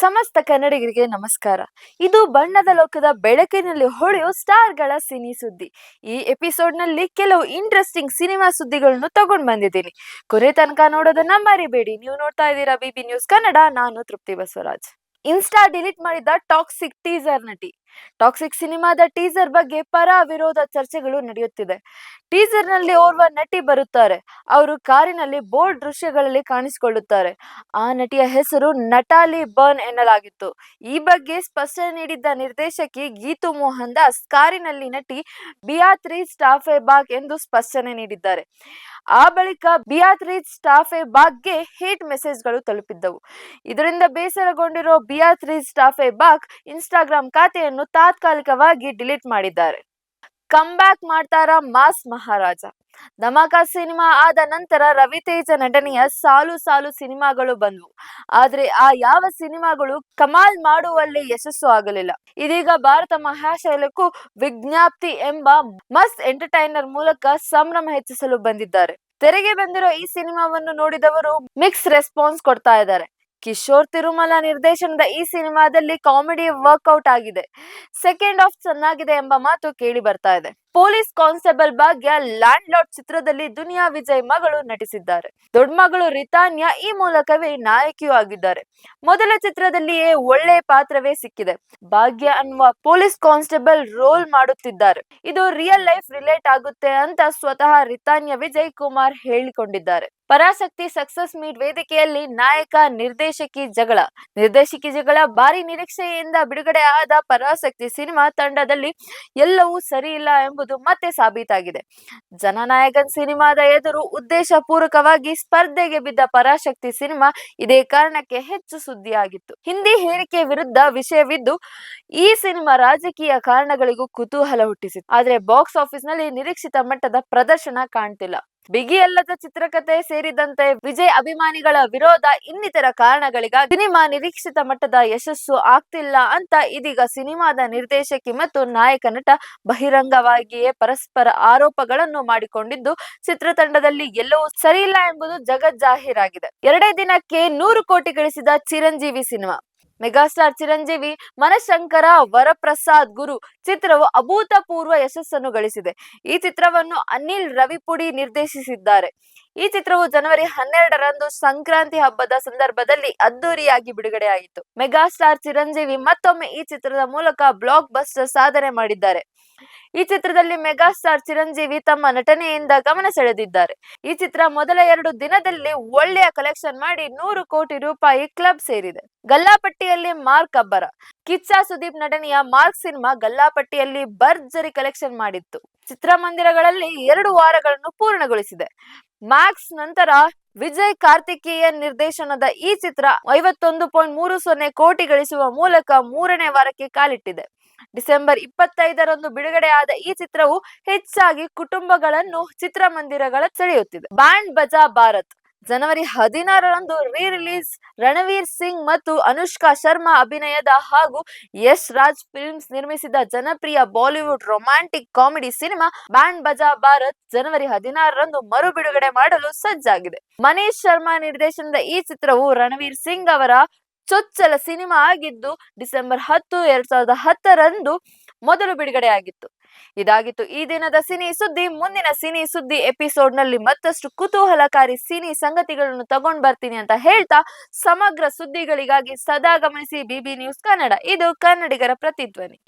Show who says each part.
Speaker 1: ಸಮಸ್ತ ಕನ್ನಡಿಗರಿಗೆ ನಮಸ್ಕಾರ. ಇದು ಬಣ್ಣದ ಲೋಕದ ಬೆಳಕಿನಲ್ಲಿ ಹೊಳೆಯೋ ಸ್ಟಾರ್ಗಳ ಸಿನಿ ಸುದ್ದಿ. ಈ ಎಪಿಸೋಡ್ನಲ್ಲಿ ಕೆಲವು ಇಂಟ್ರೆಸ್ಟಿಂಗ್ ಸಿನಿಮಾ ಸುದ್ದಿಗಳನ್ನು ತಗೊಂಡ್ ಬಂದಿದ್ದೀನಿ. ಕೊನೆ ತನಕ ನೋಡೋದನ್ನ ಮರಿಬೇಡಿ. ನೀವು ನೋಡ್ತಾ ಇದ್ದೀರಾ ಬಿಬಿ ನ್ಯೂಸ್ ಕನ್ನಡ, ನಾನು ತೃಪ್ತಿ ಬಸವರಾಜ್. ಇನ್ಸ್ಟಾ ಡಿಲೀಟ್ ಮಾಡಿದ ಟಾಕ್ಸಿಕ್ ಟೀಸರ್ ನಟಿ. ಟಾಕ್ಸಿಕ್ ಸಿನಿಮಾದ ಟೀಸರ್ ಬಗ್ಗೆ ಪರ ವಿರೋಧ ಚರ್ಚೆಗಳು ನಡೆಯುತ್ತಿದೆ. ಟೀಸರ್ನಲ್ಲಿ ಓರ್ವ ನಟಿ ಬರುತ್ತಾರೆ. ಅವರು ಕಾರಿನಲ್ಲಿ ಬೋರ್ಡ್ ದೃಶ್ಯಗಳಲ್ಲಿ ಕಾಣಿಸಿಕೊಳ್ಳುತ್ತಾರೆ. ಆ ನಟಿಯ ಹೆಸರು ನಟಾಲಿ ಬರ್ನ್ ಎನ್ನಲಾಗಿತ್ತು. ಈ ಬಗ್ಗೆ ಸ್ಪಷ್ಟನೆ ನೀಡಿದ್ದ ನಿರ್ದೇಶಕಿ ಗೀತು ಮೋಹನ್ ದಾಸ್ ಕಾರಿನಲ್ಲಿ ನಟಿ ಬಿಯಾತ್ರಿ ಸ್ಟಾಫೆ ಬಾಗ್ ಎಂದು ಸ್ಪಷ್ಟನೆ ನೀಡಿದ್ದಾರೆ. ಆ ಬಳಿಕ ಬಿಯಾತ್ರೀಜ್ ಸ್ಟಾಫೆ ಬಾಗ್ಗೆ ಹೇಟ್ ಮೆಸೇಜ್ಗಳು ತಲುಪಿದ್ದವು. ಇದರಿಂದ ಬೇಸರಗೊಂಡಿರೋ ಬಿಯಾತ್ರೀಜ್ ಸ್ಟಾಫೆ ಬಾಗ್ ಇನ್ಸ್ಟಾಗ್ರಾಮ್ ಖಾತೆಯನ್ನು ತಾತ್ಕಾಲಿಕವಾಗಿ ಡಿಲೀಟ್ ಮಾಡಿದ್ದಾರೆ. ಕಮ್ ಬ್ಯಾಕ್ ಮಾಡ್ತಾರ ಮಾಸ್ ಮಹಾರಾಜ. ಧಮಾಕ ಸಿನಿಮಾ ಆದ ನಂತರ ರವಿತೇಜ ನಟನೆಯ ಸಾಲು ಸಾಲು ಸಿನಿಮಾಗಳು ಬಂದವು. ಆದ್ರೆ ಆ ಯಾವ ಸಿನಿಮಾಗಳು ಕಮಾಲ್ ಮಾಡುವಲ್ಲಿ ಯಶಸ್ಸು ಆಗಲಿಲ್ಲ. ಇದೀಗ ಭಾರತ ಮಹಾಶೈಲಕ್ಕೂ ವಿಜ್ಞಾಪ್ತಿ ಎಂಬ ಮಸ್ತ್ ಎಂಟರ್ಟೈನರ್ ಮೂಲಕ ಸಂಭ್ರಮ ಹೆಚ್ಚಿಸಲು ಬಂದಿದ್ದಾರೆ. ತೆರೆಗೆ ಬಂದಿರೋ ಈ ಸಿನಿಮಾವನ್ನು ನೋಡಿದವರು ಮಿಕ್ಸ್ ರೆಸ್ಪಾನ್ಸ್ ಕೊಡ್ತಾ ಇದ್ದಾರೆ. ಕಿಶೋರ್ ತಿರುಮಲ ನಿರ್ದೇಶನದ ಈ ಸಿನಿಮಾದಲ್ಲಿ ಕಾಮಿಡಿ ವರ್ಕೌಟ್ ಆಗಿದೆ. ಸೆಕೆಂಡ್ ಆಫ್ ಚೆನ್ನಾಗಿದೆ ಎಂಬ ಮಾತು ಕೇಳಿ ಬರ್ತಾ ಇದೆ. Police constable Bhagya landlord ಚಿತ್ರದಲ್ಲಿ ದುನಿಯಾ ವಿಜಯ್ ಮಗಳು ನಟಿಸಿದ್ದಾರೆ. ದೊಡ್ಡ ಮಗಳು ರಿತಾನ್ಯ ಈ ಮೂಲಕವೇ ನಾಯಕಿಯೂ ಆಗಿದ್ದಾರೆ. ಮೊದಲ ಚಿತ್ರದಲ್ಲಿಯೇ ಒಳ್ಳೆ ಪಾತ್ರವೇ ಸಿಕ್ಕಿದೆ. ಭಾಗ್ಯ ಅನ್ನುವ ಪೊಲೀಸ್ ಕಾನ್ಸ್ಟೇಬಲ್ ರೋಲ್ ಮಾಡುತ್ತಿದ್ದಾರೆ. ಇದು ರಿಯಲ್ ಲೈಫ್ ರಿಲೇಟ್ ಆಗುತ್ತೆ ಅಂತ ಸ್ವತಃ ರಿತಾನ್ಯ ವಿಜಯ್ ಕುಮಾರ್ ಹೇಳಿಕೊಂಡಿದ್ದಾರೆ. ಪರಾಸಕ್ತಿ ಸಕ್ಸಸ್ ಮೀಟ್ ವೇದಿಕೆಯಲ್ಲಿ ನಾಯಕ, ನಿರ್ದೇಶಕಿ ಜಗಳ. ನಿರ್ದೇಶಕಿ ಜಗಳ ಭಾರಿ ನಿರೀಕ್ಷೆಯಿಂದ ಬಿಡುಗಡೆ ಆದ ಪರಾಸಕ್ತಿ ಸಿನಿಮಾ ತಂಡದಲ್ಲಿ ಎಲ್ಲವೂ ಸರಿ ಇಲ್ಲ ಎಂಬುದು ಮತ್ತೆ ಸಾಬೀತಾಗಿದೆ. ಜನನಾಯಕನ್ ಸಿನಿಮಾದ ಎದುರು ಉದ್ದೇಶ ಪೂರ್ವಕವಾಗಿ ಸ್ಪರ್ಧೆಗೆ ಬಿದ್ದ ಪರಾಶಕ್ತಿ ಸಿನಿಮಾ ಇದೇ ಕಾರಣಕ್ಕೆ ಹೆಚ್ಚು ಸುದ್ದಿಯಾಗಿತ್ತು. ಹಿಂದಿ ಹೇರಿಕೆ ವಿರುದ್ಧ ವಿಷಯವಿದ್ದು, ಈ ಸಿನಿಮಾ ರಾಜಕೀಯ ಕಾರಣಗಳಿಗೂ ಕುತೂಹಲ ಹುಟ್ಟಿಸಿತ್ತು. ಆದ್ರೆ ಬಾಕ್ಸ್ ಆಫೀಸ್ನಲ್ಲಿ ನಿರೀಕ್ಷಿತ ಮಟ್ಟದ ಪ್ರದರ್ಶನ ಕಾಣ್ತಿಲ್ಲ. ಬಿಗಿ ಅಲ್ಲದ ಚಿತ್ರಕಥೆ ಸೇರಿದಂತೆ ವಿಜಯ್ ಅಭಿಮಾನಿಗಳ ವಿರೋಧ ಇನ್ನಿತರ ಕಾರಣಗಳಿಗಾಗಿ ಸಿನಿಮಾ ನಿರೀಕ್ಷಿತ ಮಟ್ಟದ ಯಶಸ್ಸು ಆಗ್ತಿಲ್ಲ ಅಂತ ಇದೀಗ ಸಿನಿಮಾದ ನಿರ್ದೇಶಕಿ ಮತ್ತು ನಾಯಕ ನಟ ಬಹಿರಂಗವಾಗಿಯೇ ಪರಸ್ಪರ ಆರೋಪಗಳನ್ನು ಮಾಡಿಕೊಂಡಿದ್ದು ಚಿತ್ರತಂಡದಲ್ಲಿ ಎಲ್ಲವೂ ಸರಿಯಿಲ್ಲ ಎಂಬುದು ಜಗಜ್ಜಾಹೀರಾಗಿದೆ. ಎರಡೇ ದಿನಕ್ಕೆ ನೂರು ಕೋಟಿ ಗಳಿಸಿದ ಚಿರಂಜೀವಿ ಸಿನಿಮಾ. ಮೆಗಾಸ್ಟಾರ್ ಚಿರಂಜೀವಿ ಮನಶಂಕರ ವರಪ್ರಸಾದ್ ಗುರು ಚಿತ್ರವು ಅಭೂತಪೂರ್ವ ಯಶಸ್ಸನ್ನು ಗಳಿಸಿದೆ. ಈ ಚಿತ್ರವನ್ನು ಅನಿಲ್ ರವಿಪುಡಿ ನಿರ್ದೇಶಿಸಿದ್ದಾರೆ. ಈ ಚಿತ್ರವು ಜನವರಿ ಹನ್ನೆರಡರಂದು ಸಂಕ್ರಾಂತಿ ಹಬ್ಬದ ಸಂದರ್ಭದಲ್ಲಿ ಅದ್ದೂರಿಯಾಗಿ ಬಿಡುಗಡೆಯಾಯಿತು. ಮೆಗಾಸ್ಟಾರ್ ಚಿರಂಜೀವಿ ಮತ್ತೊಮ್ಮೆ ಈ ಚಿತ್ರದ ಮೂಲಕ ಬ್ಲಾಕ್ ಬಸ್ಟರ್ ಸಾಧನೆ ಮಾಡಿದ್ದಾರೆ. ಈ ಚಿತ್ರದಲ್ಲಿ ಮೆಗಾಸ್ಟಾರ್ ಚಿರಂಜೀವಿ ತಮ್ಮ ನಟನೆಯಿಂದ ಗಮನ ಸೆಳೆದಿದ್ದಾರೆ. ಈ ಚಿತ್ರ ಮೊದಲ ಎರಡು ದಿನದಲ್ಲಿ ಒಳ್ಳೆಯ ಕಲೆಕ್ಷನ್ ಮಾಡಿ ನೂರು ಕೋಟಿ ರೂಪಾಯಿ ಕ್ಲಬ್ ಸೇರಿದೆ. ಗಲ್ಲಾಪಟ್ಟಿಯಲ್ಲಿ ಮಾರ್ಕ್ ಅಬ್ಬರ, ಕಿಚ್ಚ ಸುದೀಪ್ ನಟನೆಯ ಮಾರ್ಕ್ ಸಿನಿಮಾ ಗಲ್ಲಾಪಟ್ಟಿಯಲ್ಲಿ ಭರ್ಜರಿ ಕಲೆಕ್ಷನ್ ಮಾಡಿತ್ತು. ಚಿತ್ರಮಂದಿರಗಳಲ್ಲಿ ಎರಡು ವಾರಗಳನ್ನು ಪೂರ್ಣಗೊಳಿಸಿದೆ. ಮ್ಯಾಕ್ಸ್ ನಂತರ ವಿಜಯ್ ಕಾರ್ತಿಕೇಯ ನಿರ್ದೇಶನದ ಈ ಚಿತ್ರ ಐವತ್ತೊಂದು ಪಾಯಿಂಟ್ ಮೂರು ಸೊನ್ನೆ ಕೋಟಿ ಗಳಿಸುವ ಮೂಲಕ ಮೂರನೇ ವಾರಕ್ಕೆ ಕಾಲಿಟ್ಟಿದೆ. ಡಿಸೆಂಬರ್ ಇಪ್ಪತ್ತೈದರಂದು ಬಿಡುಗಡೆಯಾದ ಈ ಚಿತ್ರವು ಹೆಚ್ಚಾಗಿ ಕುಟುಂಬಗಳನ್ನು ಚಿತ್ರಮಂದಿರಗಳ ಸೆಳೆಯುತ್ತಿದೆ. ಬ್ಯಾಂಡ್ ಬಜಾ ಭಾರತ್ ಜನವರಿ ಹದಿನಾರರಂದು ರೀ ರಿಲೀಸ್ ರಣವೀರ್ ಸಿಂಗ್ ಮತ್ತು ಅನುಷ್ಕಾ ಶರ್ಮಾ ಅಭಿನಯದ ಹಾಗೂ ಯಶ್ ರಾಜ್ ಫಿಲ್ಮ್ಸ್ ನಿರ್ಮಿಸಿದ ಜನಪ್ರಿಯ Bollywood romantic comedy cinema band Baaja Baaraat ಜನವರಿ ಹದಿನಾರರಂದು ಮರು ಬಿಡುಗಡೆ ಮಾಡಲು ಸಜ್ಜಾಗಿದೆ. ಮನೀಶ್ ಶರ್ಮಾ ನಿರ್ದೇಶನದ ಈ ಚಿತ್ರವು ರಣವೀರ್ ಸಿಂಗ್ ಅವರ ಚೊಚ್ಚಲ ಸಿನಿಮಾ ಆಗಿದ್ದು ಡಿಸೆಂಬರ್ ಹತ್ತು, ಎರಡ್ ಸಾವಿರದ ಹತ್ತರಂದು ಮೊದಲು ಬಿಡುಗಡೆಯಾಗಿತ್ತು. ಇದಾಗಿತ್ತು ಈ ದಿನದ ಸಿನಿ ಸುದ್ದಿ. ಮುಂದಿನ ಸಿನಿ ಸುದ್ದಿ ಎಪಿಸೋಡ್ನಲ್ಲಿ ಮತ್ತಷ್ಟು ಕುತೂಹಲಕಾರಿ ಸಿನಿ ಸಂಗತಿಗಳನ್ನು ತಗೊಂಡ್ ಬರ್ತೀನಿ ಅಂತ ಹೇಳ್ತಾ ಸಮಗ್ರ ಸುದ್ದಿಗಳಿಗಾಗಿ ಸದಾ ಗಮನಿಸಿ ಬಿಬಿ ನ್ಯೂಸ್ ಕನ್ನಡ. ಇದು ಕನ್ನಡಿಗರ ಪ್ರತಿಧ್ವನಿ.